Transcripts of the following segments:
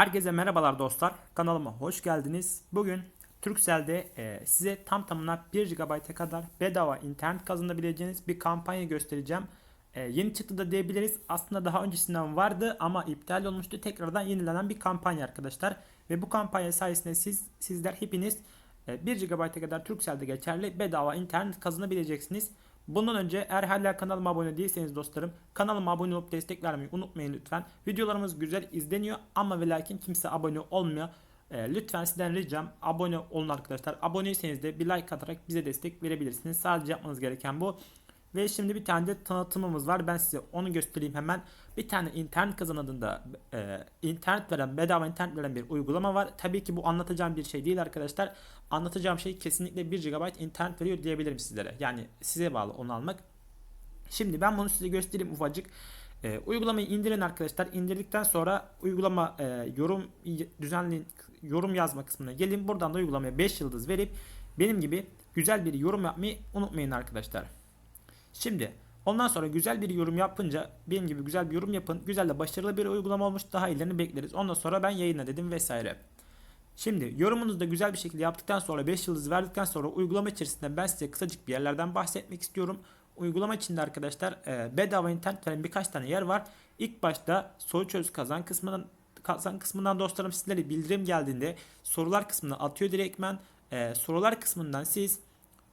Herkese merhabalar dostlar. Kanalıma hoş geldiniz. Bugün Turkcell'de e, size tam tamına 1 GB'a kadar bedava internet kazanabileceğiniz bir kampanya göstereceğim. E, yeni çıktı da diyebiliriz. Aslında daha öncesinden vardı ama iptal olmuştu. Tekrardan yenilenen bir kampanya arkadaşlar. Ve bu kampanya sayesinde siz sizler hepiniz e, 1 GB'a kadar Turkcell'de geçerli bedava internet kazanabileceksiniz. Bundan önce eğer hala kanalıma abone değilseniz dostlarım kanalıma abone olup destek vermeyi unutmayın lütfen. Videolarımız güzel izleniyor ama ve lakin kimse abone olmuyor. E, lütfen sizden ricam abone olun arkadaşlar. Aboneyseniz de bir like atarak bize destek verebilirsiniz. Sadece yapmanız gereken bu. Ve şimdi bir tane de tanıtımımız var. Ben size onu göstereyim hemen. Bir tane internet kazan adında e, internet veren, bedava internet veren bir uygulama var. Tabii ki bu anlatacağım bir şey değil arkadaşlar. Anlatacağım şey kesinlikle 1 GB internet veriyor diyebilirim sizlere. Yani size bağlı onu almak. Şimdi ben bunu size göstereyim ufacık. E, uygulamayı indirin arkadaşlar. İndirdikten sonra uygulama e, yorum düzenli yorum yazma kısmına gelin. Buradan da uygulamaya 5 yıldız verip benim gibi güzel bir yorum yapmayı unutmayın arkadaşlar. Şimdi ondan sonra güzel bir yorum yapınca benim gibi güzel bir yorum yapın. Güzel de başarılı bir uygulama olmuş. Daha iyilerini bekleriz. Ondan sonra ben yayına dedim vesaire. Şimdi yorumunuzu da güzel bir şekilde yaptıktan sonra 5 yıldız verdikten sonra uygulama içerisinde ben size kısacık bir yerlerden bahsetmek istiyorum. Uygulama içinde arkadaşlar e, bedava internet veren birkaç tane yer var. İlk başta soru çöz kazan kısmından kazan kısmından dostlarım sizlere bildirim geldiğinde sorular kısmına atıyor direktmen. E, sorular kısmından siz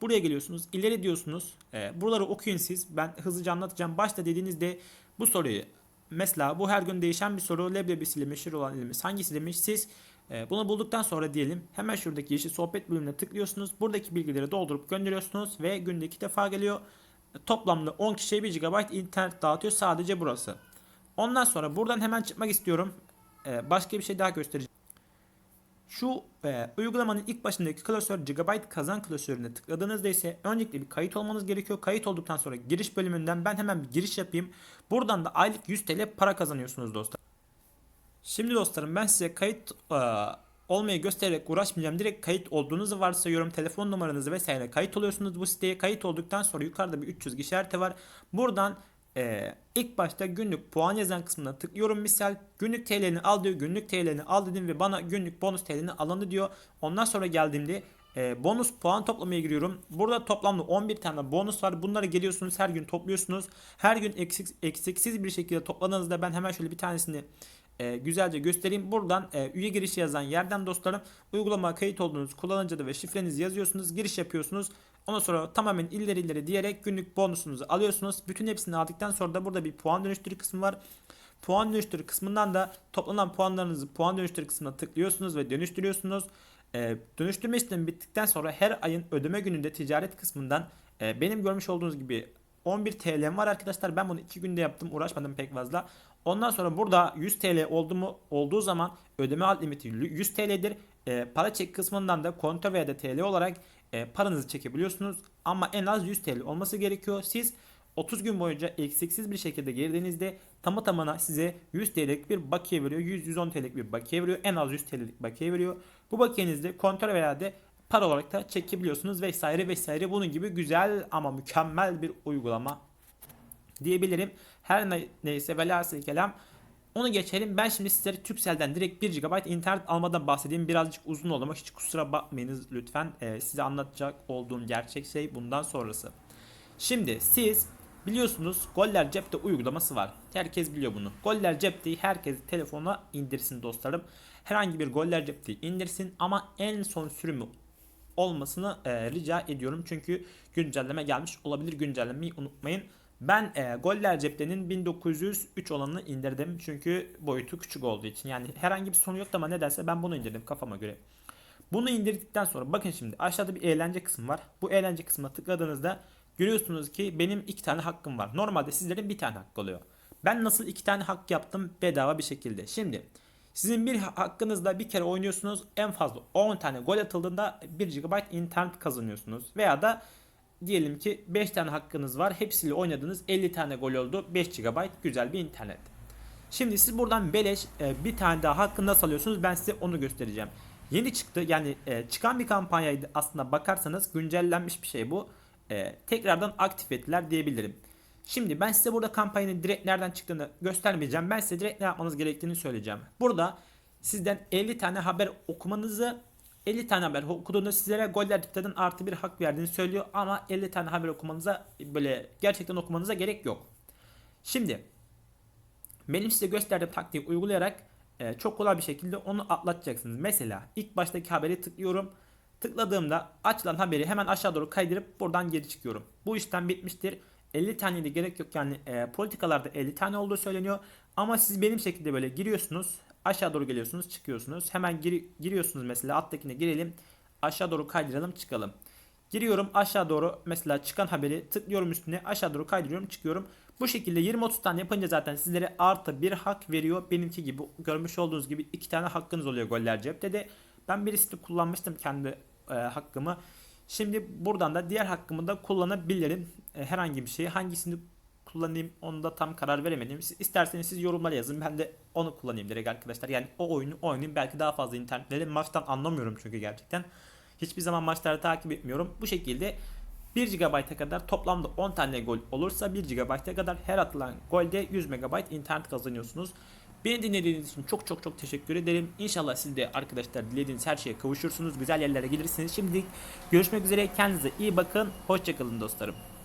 Buraya geliyorsunuz. ileri diyorsunuz. E, buraları okuyun siz. Ben hızlıca anlatacağım. Başta dediğinizde bu soruyu mesela bu her gün değişen bir soru leblebisiyle meşhur olan ilimiz hangisi demiş. Siz e, bunu bulduktan sonra diyelim hemen şuradaki yeşil sohbet bölümüne tıklıyorsunuz. Buradaki bilgileri doldurup gönderiyorsunuz ve günde iki defa geliyor. Toplamda 10 kişiye 1 GB internet dağıtıyor sadece burası. Ondan sonra buradan hemen çıkmak istiyorum. E, başka bir şey daha göstereceğim. Şu e, uygulamanın ilk başındaki klasör GB kazan klasörüne tıkladığınızda ise öncelikle bir kayıt olmanız gerekiyor. Kayıt olduktan sonra giriş bölümünden ben hemen bir giriş yapayım. Buradan da aylık 100 TL para kazanıyorsunuz dostlar. Şimdi dostlarım ben size kayıt e, olmayı göstererek uğraşmayacağım. Direkt kayıt olduğunuzu varsayıyorum. Telefon numaranızı vesaire kayıt oluyorsunuz bu siteye. Kayıt olduktan sonra yukarıda bir 300 işareti var. Buradan ee, ilk başta günlük puan yazan kısmına tıklıyorum misal günlük TL'ni al diyor günlük TL'ni al dedim ve bana günlük bonus TL'ni alanı diyor. Ondan sonra geldiğimde e, bonus puan toplamaya giriyorum. Burada toplamda 11 tane bonus var. Bunları geliyorsunuz her gün topluyorsunuz. Her gün eksik, eksiksiz bir şekilde topladığınızda ben hemen şöyle bir tanesini e, güzelce göstereyim. Buradan e, üye girişi yazan yerden dostlarım uygulama kayıt olduğunuz kullanıcı adı ve şifrenizi yazıyorsunuz. Giriş yapıyorsunuz. Ondan sonra tamamen ileri ileri diyerek günlük bonusunuzu alıyorsunuz. Bütün hepsini aldıktan sonra da burada bir puan dönüştürü kısmı var. Puan dönüştürü kısmından da toplanan puanlarınızı puan dönüştürü kısmına tıklıyorsunuz ve dönüştürüyorsunuz. Ee, dönüştürme işlemi bittikten sonra her ayın ödeme gününde ticaret kısmından e, benim görmüş olduğunuz gibi 11 TL'm var arkadaşlar. Ben bunu 2 günde yaptım. Uğraşmadım pek fazla. Ondan sonra burada 100 TL oldu mu olduğu zaman ödeme alt limiti 100 TL'dir. E, para çek kısmından da konto veya da TL olarak e, paranızı çekebiliyorsunuz. Ama en az 100 TL olması gerekiyor. Siz 30 gün boyunca eksiksiz bir şekilde girdiğinizde tamı tamına size 100 TL'lik bir bakiye veriyor. 100-110 TL'lik bir bakiye veriyor. En az 100 TL'lik bakiye veriyor. Bu bakiyenizde kontrol veya de para olarak da çekebiliyorsunuz vesaire vesaire. Bunun gibi güzel ama mükemmel bir uygulama diyebilirim. Her ne, neyse velhasıl kelam onu geçelim. Ben şimdi sizlere Turkcell'den direkt 1 GB internet almadan bahsedeyim. Birazcık uzun oldu ama hiç kusura bakmayınız lütfen. Ee, size anlatacak olduğum gerçek şey bundan sonrası. Şimdi siz biliyorsunuz Goller Cep'te uygulaması var. Herkes biliyor bunu. Goller Cep'teyi herkes telefona indirsin dostlarım. Herhangi bir Goller Cep'teyi indirsin ama en son sürümü olmasını e, rica ediyorum. Çünkü güncelleme gelmiş olabilir. Güncellemeyi unutmayın. Ben e, Goller Cep'te'nin 1903 olanını indirdim. Çünkü boyutu küçük olduğu için. Yani herhangi bir sorun yok ama nedense ben bunu indirdim kafama göre. Bunu indirdikten sonra bakın şimdi aşağıda bir eğlence kısmı var. Bu eğlence kısmına tıkladığınızda görüyorsunuz ki benim iki tane hakkım var. Normalde sizlerin bir tane hakkı oluyor. Ben nasıl iki tane hak yaptım bedava bir şekilde. Şimdi sizin bir hakkınızda bir kere oynuyorsunuz en fazla 10 tane gol atıldığında 1 GB internet kazanıyorsunuz. Veya da diyelim ki 5 tane hakkınız var. Hepsiyle oynadınız 50 tane gol oldu. 5 GB güzel bir internet. Şimdi siz buradan beleş e, bir tane daha hakkını nasıl alıyorsunuz ben size onu göstereceğim. Yeni çıktı yani e, çıkan bir kampanyaydı aslında bakarsanız güncellenmiş bir şey bu. E, tekrardan aktif ettiler diyebilirim. Şimdi ben size burada kampanyanın direkt nereden çıktığını göstermeyeceğim. Ben size direkt ne yapmanız gerektiğini söyleyeceğim. Burada sizden 50 tane haber okumanızı 50 tane haber okuduğunda sizlere goller diktadan artı bir hak verdiğini söylüyor ama 50 tane haber okumanıza böyle gerçekten okumanıza gerek yok. Şimdi benim size gösterdiğim taktiği uygulayarak e, çok kolay bir şekilde onu atlatacaksınız. Mesela ilk baştaki haberi tıklıyorum. Tıkladığımda açılan haberi hemen aşağı doğru kaydırıp buradan geri çıkıyorum. Bu işlem bitmiştir. 50 tane de gerek yok yani e, politikalarda 50 tane olduğu söyleniyor. Ama siz benim şekilde böyle giriyorsunuz. Aşağı doğru geliyorsunuz çıkıyorsunuz. Hemen giri, giriyorsunuz mesela alttakine girelim. Aşağı doğru kaydıralım çıkalım. Giriyorum aşağı doğru mesela çıkan haberi tıklıyorum üstüne aşağı doğru kaydırıyorum çıkıyorum. Bu şekilde 20-30 tane yapınca zaten sizlere artı bir hak veriyor. Benimki gibi görmüş olduğunuz gibi iki tane hakkınız oluyor goller cepte de. Ben birisini kullanmıştım kendi e, hakkımı. Şimdi buradan da diğer hakkımı da kullanabilirim. E, herhangi bir şeyi hangisini kullanayım onu da tam karar veremedim. Siz, isterseniz siz yorumlara yazın. Ben de onu kullanayım direkt arkadaşlar. Yani o oyunu oynayayım. Belki daha fazla internetleri maçtan anlamıyorum çünkü gerçekten. Hiçbir zaman maçları takip etmiyorum. Bu şekilde 1 GB'a kadar toplamda 10 tane gol olursa 1 GB'a kadar her atılan golde 100 MB internet kazanıyorsunuz. Beni dinlediğiniz için çok çok çok teşekkür ederim. İnşallah siz de arkadaşlar dilediğiniz her şeye kavuşursunuz. Güzel yerlere gelirsiniz. Şimdilik görüşmek üzere. Kendinize iyi bakın. Hoşçakalın dostlarım.